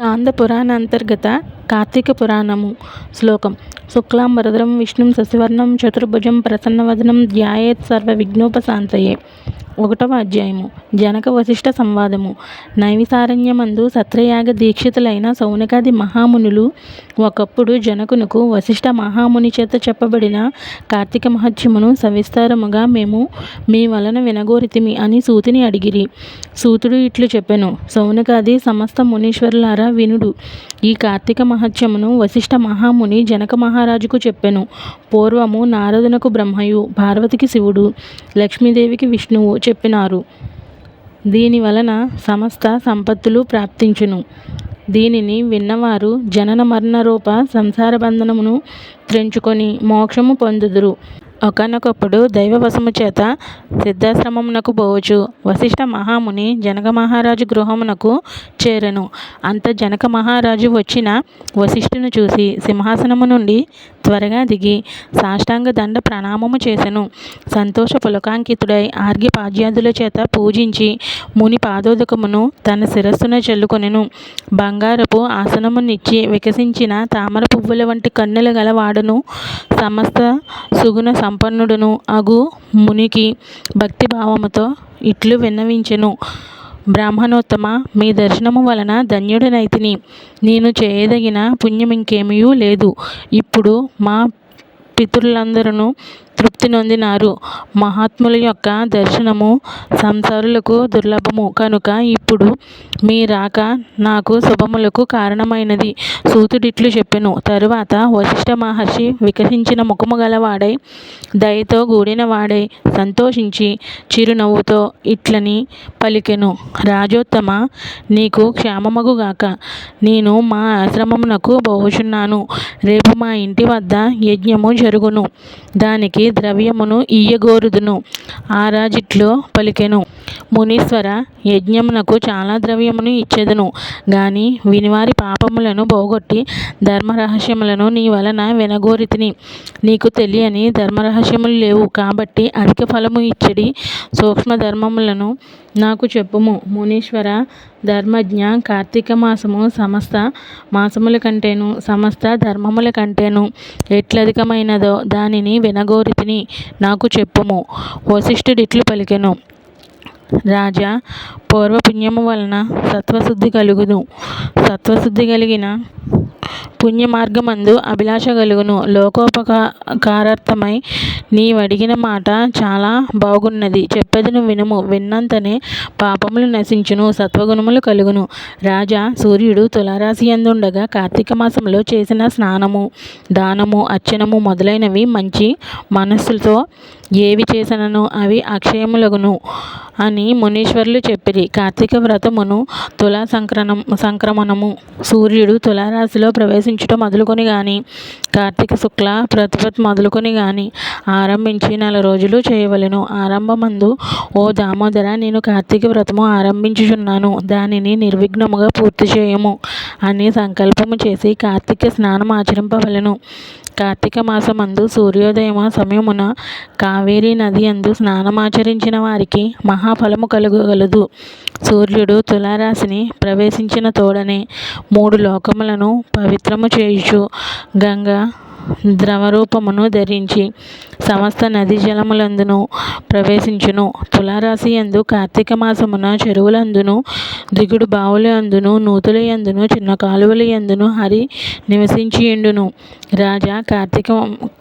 ఆంధ్ర పురాణాంతర్గత కార్తీక పురాణము శ్లోకం. శుక్లాంబరధరం విష్ణుం శశివర్ణం చతుర్భుజం ప్రసన్నవదనం ధ్యాయేత్ సర్వ విఘ్నోపశాంతయే ఒకటవ అధ్యాయము. జనక వశిష్ఠ సంవాదము. నైవిసారణ్యమందు సత్రయాగ దీక్షితులైన సౌనకాది మహామునులు ఒకప్పుడు జనకునకు వశిష్ఠ మహాముని చేత చెప్పబడిన కార్తీక మహత్యమును సవిస్తారముగా మేము మీ వలన వినగోరితిమి అని సూతిని అడిగిరి. సూతుడు ఇట్లు చెప్పెను సౌనకాది సమస్త మునీశ్వరులారా వినుడు. ఈ కార్తీక మహత్యమును వశిష్ఠ మహాముని జనక మహారాజుకు చెప్పెను. పూర్వము నారదునకు బ్రహ్మయు పార్వతికి శివుడు లక్ష్మీదేవికి విష్ణువు చెప్పినారు. దీని వలన సమస్త సంపత్తులు ప్రాప్తించును. దీనిని విన్నవారు జనన మరణ రూప సంసార బంధనమును త్రెంచుకొని మోక్షము పొందుదురు. ఒకనొకప్పుడు దైవవశము చేత సిద్ధాశ్రమమునకు పోవచ్చు వశిష్ఠ మహాముని జనక మహారాజు గృహమునకు చేరెను. అంత జనక మహారాజు వచ్చిన వశిష్ఠును చూసి సింహాసనము నుండి త్వరగా దిగి సాష్టాంగ దండ ప్రణామము చేసెను. సంతోష పులకాంకితుడై ఆర్ఘ్యపాద్యాదుల చేత పూజించి ముని పాదోదకమును తన శిరస్సున చెల్లుకొనెను. బంగారపు ఆసనమునిచ్చి వికసించిన తామర పువ్వుల వంటి కన్నులు గలవాడును సమస్త సుగుణ సంపన్నుడును. అగు మునికి భక్తిభావముతో ఇట్లు విన్నవించెను. బ్రాహ్మణోత్తమ మీ దర్శనము వలన ధన్యుడనైతిని. నేను చేయదగిన పుణ్యమింకేమియూ లేదు. ఇప్పుడు మా పితరులందరును తృప్తి నొందినారు. మహాత్ముల యొక్క దర్శనము సంసారులకు దుర్లభము. కనుక ఇప్పుడు మీ రాక నాకు శుభములకు కారణమైనది. సూతుడిట్లు చెప్పెను. తరువాత వశిష్ఠ మహర్షి వికసించిన ముఖము గలవాడై దయతో కూడినవాడై సంతోషించి చిరునవ్వుతో ఇట్లని పలికెను. రాజోత్తమ నీకు క్షేమమగుగాక నేను మా ఆశ్రమమునకు పోవుచున్నాను. రేపు మా ఇంటి వద్ద యజ్ఞము జరుగును. దానికి ద్రవ్యమును ఇయ్యగోరుదును ఆ పలికెను. మునీశ్వర యజ్ఞమునకు చాలా ద్రవ్యమును ఇచ్చెదను. గాని వినివారి పాపములను పోగొట్టి ధర్మరహస్యములను నీ వలన వినగోరితిని నీకు తెలియని ధర్మరహస్యములు లేవు కాబట్టి అధిక ఫలము ఇచ్చడి. సూక్ష్మ ధర్మములను నాకు చెప్పుము. మునీశ్వర ధర్మజ్ఞ కార్తీక మాసము సమస్త మాసముల కంటేను సమస్త ధర్మముల కంటేను ఎట్లధికమైనదో దానిని వినగోరితిని నాకు చెప్పుము. వశిష్ఠుడిట్లు పలికెను. రాజా పూర్వపుణ్యము వలన సత్వశుద్ధి కలుగును. సత్వశుద్ధి కలిగిన పుణ్యమార్గమందు అభిలాష కలుగును లోకోపకారార్థమై నీవడిగిన మాట చాలా బాగున్నది. చెప్పెదను వినుము. విన్నంతనే పాపములు నశించును. సత్వగుణములు కలుగును. రాజా సూర్యుడు తులారాశి ఎందుండగా కార్తీక మాసంలో చేసిన స్నానము దానము అర్చనము మొదలైనవి మంచి మనస్సుతో ఏవి చేసినను అవి అక్షయములగును అని మునీశ్వరులు చెప్పిరి. కార్తీక వ్రతమును తులా సంక్రమణం సంక్రమణము సూర్యుడు తులారాశిలో ప్రవేశించుట మొదలుకొని కానీ కార్తీక శుక్ల ప్రతిపత్ మొదలుకొని కానీ ఆరంభించి నెల రోజులు చేయవలెను. ఆరంభమందు ఓ దామోదర నేను కార్తీక వ్రతము ఆరంభించుచున్నాను. దానిని నిర్విఘ్నముగా పూర్తి చేయము అని సంకల్పము చేసి కార్తీక స్నానం ఆచరింపవలను. కార్తీక మాసమందు సూర్యోదయము సమయమున కావేరీ నది యందు స్నానమాచరించిన వారికి మహాఫలము కలుగగలదు. సూర్యుడు తులారాశిని ప్రవేశించిన తోడనే మూడు లోకములను పవిత్రము చేయుచు గంగ ద్రవరూపమును ధరించి సమస్త నది జలములందును ప్రవేశించును. తులారాశి యందు కార్తీక మాసమున చెరువులందును దిగుడు బావుల యందును నూతుల యందును చిన్న కాలువల యందును హరి నివసించియుండును. రాజా కార్తీక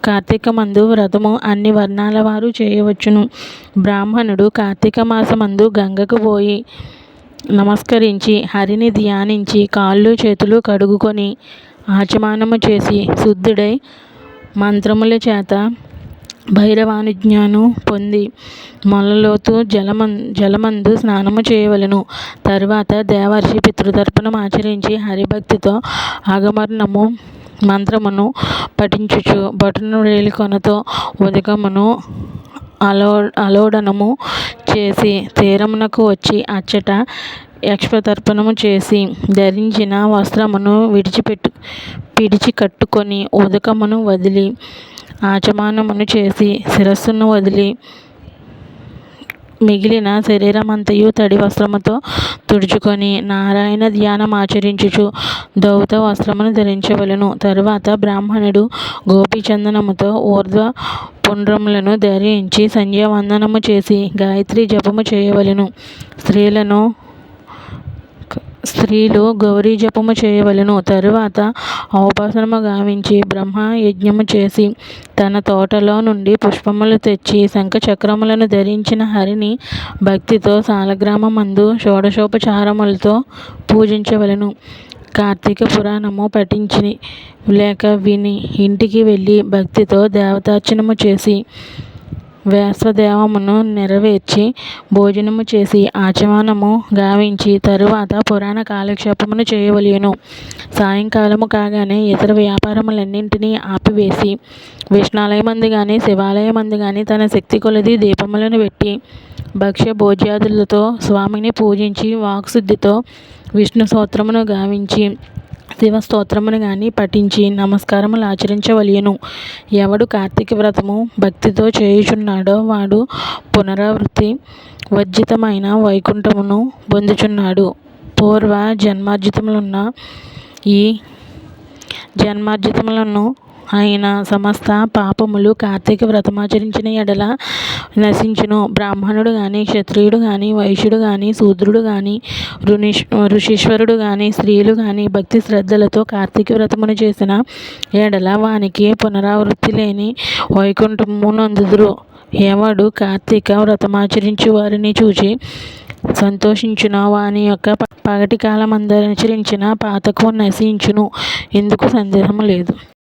కార్తీకమందు వ్రతము అన్ని వర్ణాల వారు చేయవచ్చును. బ్రాహ్మణుడు కార్తీక మాసమందు గంగకు పోయి నమస్కరించి హరిని ధ్యానించి కాళ్ళు చేతులు కడుగుకొని ఆచమనము చేసి శుద్ధుడై మంత్రముల చేత భైరవానుజ్ఞను పొంది మొలలోతు జలమం జలమందు స్నానము చేయవలను. తరువాత దేవర్షి పితృతర్పణం ఆచరించి హరిభక్తితో ఆగమరణము మంత్రమును పఠించుచు బొటనవ్రేలి వేలికొనతో ఉదకమును అలో అలోడనము చేసి తీరమునకు వచ్చి అచ్చట యక్షతర్పణము చేసి ధరించిన వస్త్రమును విడిచిపెట్టు విడిచికట్టుకొని ఉదకమును వదిలి ఆచమానమును చేసి శిరస్సును వదిలి మిగిలిన శరీరమంతయు తడి వస్త్రముతో తుడుచుకొని నారాయణ ధ్యానం ఆచరించుచు దౌత వస్త్రమును ధరించవలెను. తరువాత బ్రాహ్మణుడు గోపీచందనముతో ఊర్ధ్వ పుండ్రములను ధరించి సంధ్యావందనము చేసి గాయత్రి జపము చేయవలెను. స్త్రీలను స్త్రీలు గౌరీ జపము చేయవలెను. తరువాత ఔపాసనము గావించి బ్రహ్మ యజ్ఞము చేసి తన తోటలో నుండి పుష్పములు తెచ్చి శంఖచక్రములను ధరించిన హరిని భక్తితో సాలగ్రామమందు షోడశోపచారములతో పూజించవలెను. కార్తీక పురాణము పఠించి లేక విని ఇంటికి వెళ్ళి భక్తితో దేవతార్చనము చేసి వ్యాసదేవమును నెరవేర్చి భోజనము చేసి ఆచమనము గావించి తరువాత పురాణ కాలక్షేపమును చేయవలెను సాయంకాలము కాగానే ఇతర వ్యాపారములన్నింటినీ ఆపివేసి విష్ణాలయమందు గాని శివాలయమందు గాని తన శక్తి కొలది దీపములను పెట్టి భక్ష్య భోజ్యాదులతో స్వామిని పూజించి వాక్శుద్ధితో విష్ణు స్తోత్రమును గావించి శివ స్తోత్రమును గాని పఠించి నమస్కారములు ఆచరించవలయను. ఎవడు కార్తీక వ్రతము భక్తితో చేయుచున్నాడో వాడు పునరావృత్తి వర్జితమైన వైకుంఠమును పొందుచున్నాడు. పూర్వ జన్మార్జితములున్న ఈ జన్మార్జితములను ఆయన సమస్త పాపములు కార్తీక వ్రతమాచరించిన ఎడల నశించును. బ్రాహ్మణుడు కానీ క్షత్రియుడు కానీ వైశ్యుడు కానీ శూద్రుడు కానీ ఋణీష్ ఋషీశ్వరుడు కానీ స్త్రీలు కానీ భక్తి శ్రద్ధలతో కార్తీక వ్రతమును చేసిన ఎడల వానికి పునరావృత్తి లేని వైకుంఠము నందుదురు ఎవడు కార్తీక వ్రతమాచరించు వారిని చూచి సంతోషించున వాని యొక్క పగటి కాలమందనుచరించిన పాతకు నశించును. ఎందుకు సందేహము లేదు.